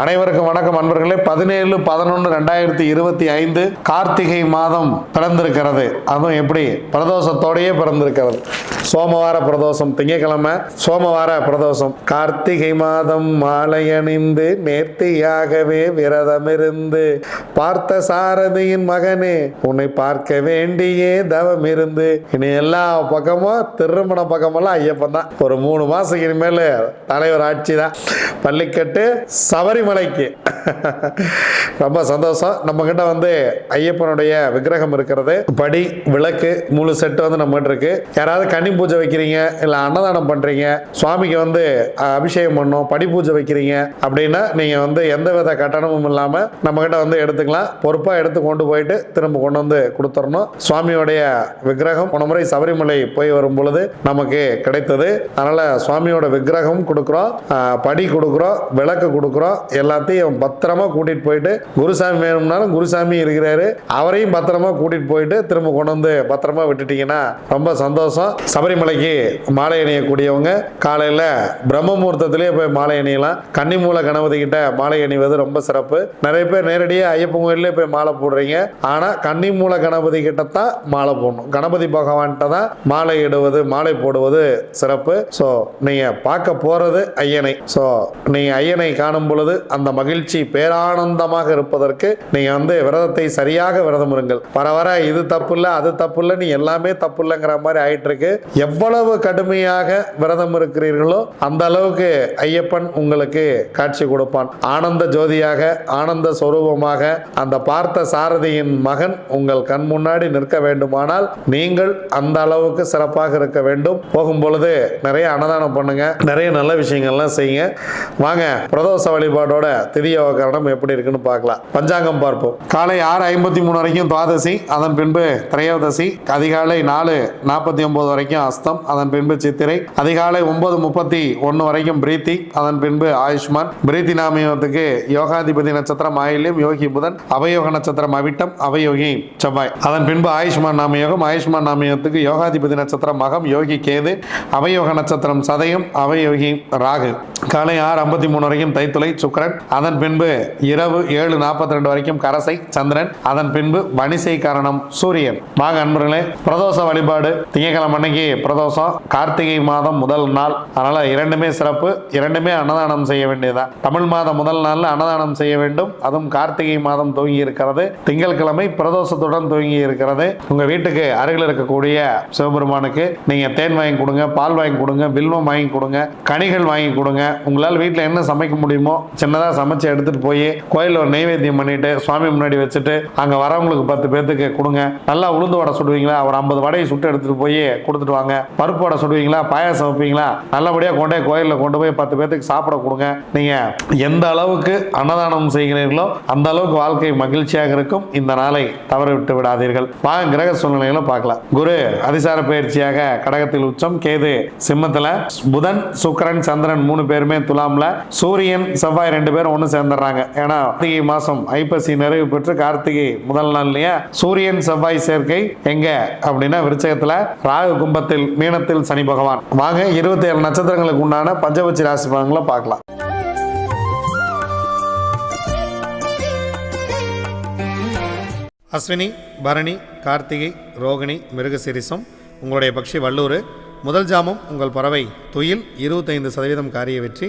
அனைவருக்கும் வணக்கம் அன்பர்களே. பதினேழு பதினொன்று ரெண்டாயிரத்தி இருபத்தி ஐந்து கார்த்திகை மாதம் பிறந்திருக்கிறது. அதுவும் எப்படி? பிரதோஷத்தோடையே பிறந்திருக்கிறது. சோமவார பிரதோஷம் திங்கக்கிழமை சோமவார பிரதோஷம். கார்த்திகை மாதம் மாலை அணிந்து நேர்த்தியாகவே விரதமிருந்து பார்த்த சாரதியின் மகனே உன்னை பார்க்க வேண்டியே தவம் இருந்து இனி எல்லா பக்கமும் திருமண பக்கமெல்லாம் ஐயப்பன் தான் ஒரு மூணு மாசத்துக்கு இனிமேல் தலைவர் ஆட்சி தான் பள்ளிக்கட்டு சபரிமலைக்கு. ரொம்ப சந்தோஷம். நம்ம கிட்ட வந்து ஐயப்பனுடைய விக்கிரகம் இருக்கிறது. படி விளக்கு முழு செட்டு வந்து நம்ம இருக்கு. யாராவது கன்னி பூஜை வைக்கிறீங்க இல்லை அன்னதானம் பண்றீங்க சுவாமிக்கு வந்து அபிஷேகம் பண்ணும் படி பூஜை வைக்கிறீங்க அப்படின்னா நீங்க வந்து எந்த வித கட்டணமும் இல்லாம நம்ம கிட்ட வந்து எடுத்துக்கலாம். பொறுப்பா எடுத்து கொண்டு போயிட்டு திரும்ப கொண்டு வந்து கொடுத்துடணும். சுவாமியோடைய விக்கிரகம் போன முறை சபரிமலை போய் வரும் பொழுது நமக்கு கிடைத்தது. அதனால சுவாமியோட விக்கிரகம் கொடுக்குறோம். படி கொடுக்குறோம் விளக்கு கொடுக்குறோம். எல்லாத்தையும் பத்திரமா கூட்டிட்டு போயிட்டு குருசாமி வேணும்னாலும் குருசாமி இருக்கிறாரு. அவரையும் பத்திரமா கூட்டிட்டு போயிட்டு திரும்ப கொண்டு வந்து பத்திரமா விட்டுட்டீங்கன்னா ரொம்ப சந்தோஷம். சபரிமலைக்கு மாலை அணியக்கூடியவங்க காலையில பிரம்ம முகூர்த்தத்திலே போய் மாலை அணியலாம். கன்னிமூல கணபதி கிட்ட மாலை அணிவது ரொம்ப சிறப்பு. நிறைய பேர் நேரடியாக ஐயப்பன் கோயிலே போய் மாலை போடுறீங்க. ஆனா கன்னிமூல கணபதி கிட்ட தான் மாலை போடணும். கணபதி பகவான்கிட்ட தான் மாலை இடுவது மாலை போடுவது சிறப்பு. ஸோ நீங்க பார்க்க போறது ஐயனை. ஸோ நீங்க ஐயனை காணும் பொழுது அந்த மகிழ்ச்சி பேரானந்தமாக இருப்பதற்கு நீ வந்து விரதத்தை சரியாக விரதம் இருங்கள். வர வர இது தப்பு இல்லை அது தப்பு இல்லை நீ எல்லாமே தப்பு இல்லைங்கிற மாதிரி ஆயிட்டு இருக்கு எவ்வளவு கடுமையாக விரதம் இருக்கிறீர்களோ அந்த அளவுக்கு ஐயப்பன் உங்களுக்கு காட்சி கொடுப்பான். ஆனந்த ஜோதியாக ஆனந்த சொரூபமாக அந்த பார்த்த சாரதியின் மகன் உங்கள் கண் முன்னாடி நிற்க வேண்டுமானால் நீங்கள் அந்த அளவுக்கு சிறப்பாக இருக்க வேண்டும். போகும் பொழுது நிறைய அன்னதானம் பண்ணுங்க. நிறைய நல்ல விஷயங்கள்லாம் செய்யுங்க. வாங்க பிரதோஷ வழிபாடோட திதியோகரணம் எப்படி இருக்குன்னு பார்க்கலாம். பார்க்கலாம் பஞ்சாங்கம் பார்ப்போம். காலை ஆறு ஐம்பத்தி மூணு வரைக்கும் துவாதசி அதன் பின்பு திரையோதசி அதிகாலை நாலு நாற்பத்தி ஒன்பது வரைக்கும் அஸ்தம் அதன் பின்பு சித்திரை அதிகாலை ஒன்பது முப்பத்தி ஒன்று வரைக்கும் பிரீத்தி அதன் பின்பு ஆயுஷ்மான். பிரீத்தி நாமயத்துக்கு யோகாதிபதி நட்சத்திரம் ஆயில்யம் யோகி புதன் அவயோக நட்சத்திரம் அவிட்டம் அவயோகி செவ்வாய். அதன் பின்பு ஆயுஷ்மான் நாமயோகம் ஆயுஷ்மான் நாமயோகத்துக்கு யோகாதிபதி நட்சத்திரம் மகம் யோகி கேது அவயோக நட்சத்திரம் சதயம் அவயோகி ராகு. காலை ஆறு ஐம்பத்தி மூணு வரைக்கும் தைத்துளை சுக்கரன் அதன் பின்பு இரவு ஏழு நாற்பத்தி ரெண்டு வரைக்கும் கரசை சந்திரன் அதன் பின்பு வணிசை காரணம் சூரியன். வாங்க அன்பர்களே பிரதோஷ வழிபாடு திங்கட்கிழமை அன்னைக்கு பிரதோஷம். கார்த்திகை மாதம் முதல் நாள். அதனால இரண்டுமே சிறப்பு இரண்டுமே அன்னதானம் செய்ய வேண்டியதுதான். தமிழ் மாதம் முதல் நாளில் அன்னதானம் செய்ய வேண்டும். அதுவும் கார்த்திகை மாதம் துவங்கி இருக்கிறது. திங்கள் கிழமை பிரதோஷத்துடன் துவங்கி இருக்கிறது. உங்க வீட்டுக்கு அருகில் இருக்கக்கூடிய சிவபெருமானுக்கு நீங்க தேன் வாங்கி கொடுங்க பால் வாங்கி கொடுங்க வில்வம் வாங்கி கொடுங்க கனிகள் வாங்கி கொடுங்க. உங்களால் வீட்டில் என்ன சமைக்க முடியுமோ சின்னதாக சமைச்சு எடுத்துட்டு போய் கோயிலில் ஒரு நைவேத்தியம் பண்ணிட்டு சுவாமி முன்னாடி வச்சுட்டு அங்கே வரவங்களுக்கு பத்து பேர்த்துக்கு கொடுங்க. நல்லா உளுந்து வடை சுடுவீங்களா? ஒரு ஐம்பது வடையை சுட்டு எடுத்துட்டு போய் கொடுத்துட்டு வாங்க. பருப்பு வடை சுடுவீங்களா? பாயாசம் வைப்பீங்களா? நல்லபடியாக கொண்டே கோயிலில் கொண்டு போய் பத்து பேர்த்துக்கு சாப்பிட கொடுங்க. நீங்கள் எந்த அளவுக்கு அன்னதானம் செய்கிறீர்களோ அந்த அளவுக்கு வாழ்க்கை மகிழ்ச்சியாக இருக்கும். இந்த நாளை தவற விட்டு விடாதீர்கள். வாங்க கிரக சூழ்நிலைகளை பார்க்கலாம். குரு அதிசார பயிற்சியாக கடகத்தில் உச்சம். கேது சிம்மத்தில் புதன் சுக்கரன் சந்திரன் மூணு பேருமே துலாம்ல. சூரியன் செவ்வாய் ரெண்டு பேரும் ஒன்று சேர்ந்துடுறாங்க. ஏன்னா மாதம் ஐப்பசி நிறைவு பெற்று கார்த்திகை முதல் நாள்லயே சூரியன் செவ்வாய் சேர்க்கை எங்க அப்படின்னா விருச்சகத்தில் ராகு கும்பத்தில் மீனத்தில் சனி பகவான். வாங்க இருபத்தி ஏழு நட்சத்திரங்களுக்கு உண்டான பஞ்சபட்சி ராசி பலன்களை பார்க்கலாம். அஸ்வினி பரணி கார்த்திகை ரோகிணி மிருகசிரிசம் உங்களுடைய பக்ஷி வல்லூர் முதல் ஜாமம் உங்கள் பறவை துயில் இருபத்தைந்து சதவீதம் காரிய வெற்றி.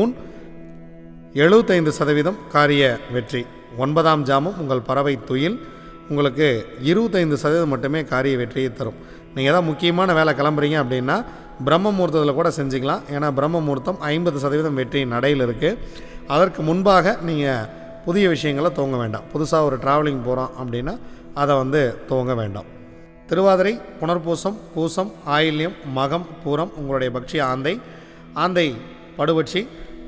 ஊன். எழுபத்தைந்து சதவீதம் காரிய வெற்றி. ஒன்பதாம் ஜாமம் உங்கள் பறவை துயில். உங்களுக்கு இருபத்தைந்து சதவீதம் மட்டுமே காரிய வெற்றியை தரும். நீங்கள் எதாவது முக்கியமான வேலை கிளம்புறீங்க அப்படின்னா பிரம்ம முகூர்த்தத்தில் கூட செஞ்சுக்கலாம். ஏன்னா பிரம்ம முகூர்த்தம் ஐம்பது சதவீதம் வெற்றி நடையில் இருக்குது அதற்கு முன்பாக நீங்கள் புதிய விஷயங்களை துவங்க வேண்டாம். புதுசாக ஒரு ட்ராவலிங் போகிறோம் அப்படின்னா அதை வந்து துவங்க வேண்டாம். திருவாதிரை புனர்பூசம் பூசம் ஆயில்யம் மகம் பூரம் உங்களுடைய பக்ஷி ஆந்தை. ஆந்தை படுபட்சி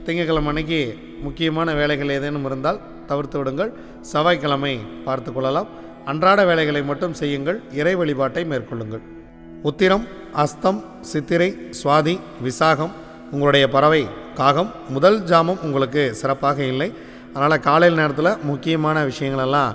திங்கட்கிழமை அன்னைக்கு முக்கியமான வேலைகள் ஏதேனும் இருந்தால் தவிர்த்து விடுங்கள். செவ்வாய்க்கிழமை பார்த்து கொள்ளலாம். அன்றாட வேலைகளை மட்டும் செய்யுங்கள். இறை வழிபாட்டை மேற்கொள்ளுங்கள். உத்திரம் அஸ்தம் சித்திரை சுவாதி விசாகம் உங்களுடைய பறவை காகம் முதல் ஜாமம் உங்களுக்கு சிறப்பாக இல்லை. அதனால் காலையில் நேரத்தில் முக்கியமான விஷயங்களெல்லாம்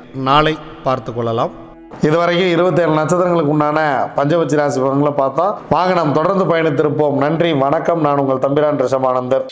நாளை பார்த்து கொள்ளலாம். இதுவரைக்கும் இருபத்தேழு நட்சத்திரங்களுக்கு உண்டான பஞ்சபட்சி ராசி பலன்களை பார்த்தோம் வாங்க நாம் தொடர்ந்து பயணித்திருப்போம். நன்றி வணக்கம். நான் உங்கள் தம்பிரான் ரிஷபானந்தர்.